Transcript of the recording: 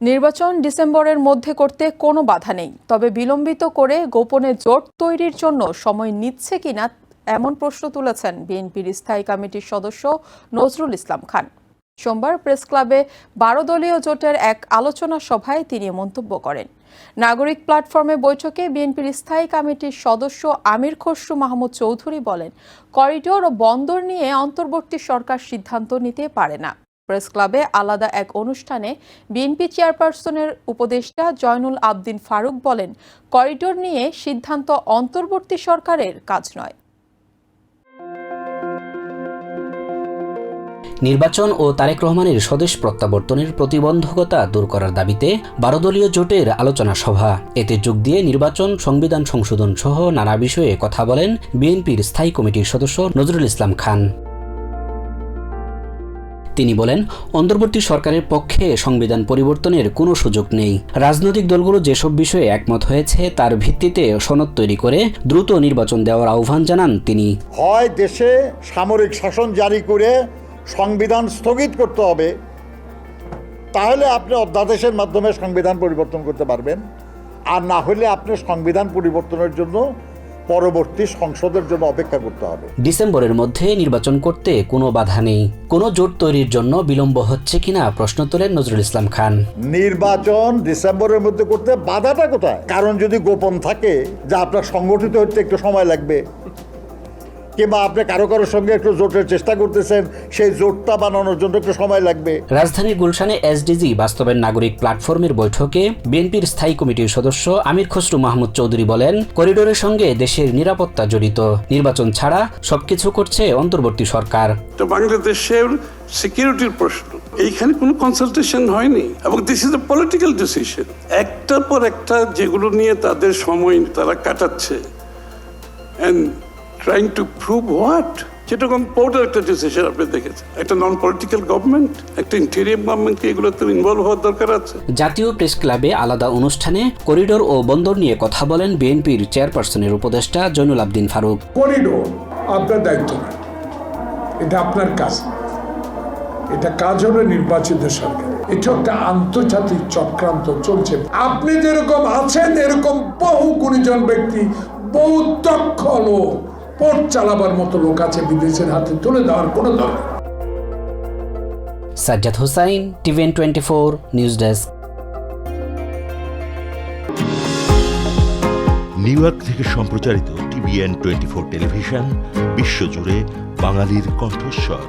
নির্বাচন ডিসেম্বরের মধ্যে করতে কোনো বাধা নেই। তবে বিলম্বিত করে গোপনে জোট তৈরির জন্য সময় নিচ্ছে কিনা এমন প্রশ্ন তুলেছেন বিএনপির স্থায়ী কমিটির সদস্য নজরুল ইসলাম খান। সোমবার প্রেস ক্লাবে বারো দলীয় জোটের এক আলোচনা সভায় তিনি মন্তব্য করেন। নাগরিক প্ল্যাটফর্মে বৈঠকে বিএনপির স্থায়ী কমিটির সদস্য আমির খসরু মাহমুদ চৌধুরী বলেন, করিডোর ও বন্দর নিয়ে অন্তর্বর্তী সরকার সিদ্ধান্ত নিতে পারে না। প্রেস ক্লাবে আলাদা এক অনুষ্ঠানে বিএনপি চেয়ারপারসনের উপদেষ্টা জয়নুল আবদিন ফারুক বলেন, করিডোর নিয়ে সিদ্ধান্ত অন্তর্বর্তী সরকারের কাজ নয়। নির্বাচন ও তারেক রহমানের স্বদেশ প্রত্যাবর্তনের প্রতিবন্ধকতা দূর করার দাবিতে বারো দলীয় জোটের আলোচনা সভা। এতে যোগ দিয়ে নির্বাচন, সংবিধান সংশোধন সহ নানা বিষয়ে কথা বলেন বিএনপির স্থায়ী কমিটির সদস্য নজরুল ইসলাম খান। তিনি বলেন, অন্তর্বর্তী সরকারের পক্ষে সংবিধান পরিবর্তনের কোনো সুযোগ নেই। রাজনৈতিক দলগুলো যেসব বিষয়ে একমত হয়েছে, তার ভিত্তিতে সনদ তৈরি করে দ্রুত নির্বাচন দেওয়ার আহ্বান জানান তিনি। হয় দেশে সামরিক শাসন জারি করে সংবিধান স্থগিত করতে হবে, তাহলে আপনি অধ্যাদেশের মাধ্যমে সংবিধান পরিবর্তন করতে পারবেন। আর না হলে আপনি সংবিধান পরিবর্তনের জন্য পরবর্তী সংসদের জন্য অপেক্ষা করতে হবে। ডিসেম্বরের মধ্যে নির্বাচন করতে কোনো বাধা নেই। কোনো জোট তৈরির জন্য বিলম্ব হচ্ছে কিনা প্রশ্ন তোলেন নজরুল ইসলাম খান। নির্বাচন ডিসেম্বরের মধ্যে করতে বাধাটা কোথায়? কারণ যদি গোপন থাকে যে আপনার সংগঠিত হতে একটু সময় লাগবে। কিংবা আপনি কারও কারোর সঙ্গে একটু জোটের চেষ্টা করতেছেন সেই জোটটা বানানোর জন্য একটু সময় লাগবে। রাজধানী গুলশানে এসডিজি বাস্তবের নাগরিক প্ল্যাটফর্মের বৈঠকে বিএনপির স্থায়ী কমিটির সদস্য আমির খসরু মাহমুদ চৌধুরী বলেন করিডোরের সঙ্গে দেশের নিরাপত্তা জড়িত নির্বাচন ছাড়া সবকিছু করছে অন্তর্বর্তী সরকার। তো বাংলাদেশের সিকিউরিটির প্রশ্ন এইখানে কোনো কনসালটেশন হয়নি। এবং this is a political decision একটার পর একটা যেগুলো নিয়ে তাদের সময় তারা কাটাচ্ছে। And trying to prove what যেরকম পোর্টের একটা ডিসিশন আপনি দেখেছেন। একটা নন পলিটিক্যাল গভর্নমেন্ট একটা ইন্টেরিয়াম গভর্নমেন্টকে এগুলোতে ইনভলভ হওয়ার দরকার আছে। জাতীয় প্রেস ক্লাবে আলাদা অনুষ্ঠানে করিডোর ও বন্দর নিয়ে কথা বলেন বিএনপির চেয়ারপারসনের উপদেষ্টা জৈনুল আবদিন ফারুক। করিডোর আপনার দায়িত্ব না। এটা আপনার কাজ। এটা কাজ হলো নির্বাচিত সরকার এটা একটা আন্তর্জাতিক চক্রান্ত চলছে। আপনি যেরকম আছেন এরকম বহু গুণীজন ব্যক্তি বহু দক্ষ লোক। পোর্ট চালাবার মতো লোক আছে বিদেশের হাতে তুলে দেওয়ার কোনো দরকার Sajjad Hossain TVN twenty four news desk. New York থেকে সম্প্রচারিত টিভিএন টোয়েন্টি ফোর টেলিভিশন বিশ্বজুড়ে বাঙালির কণ্ঠস্বর।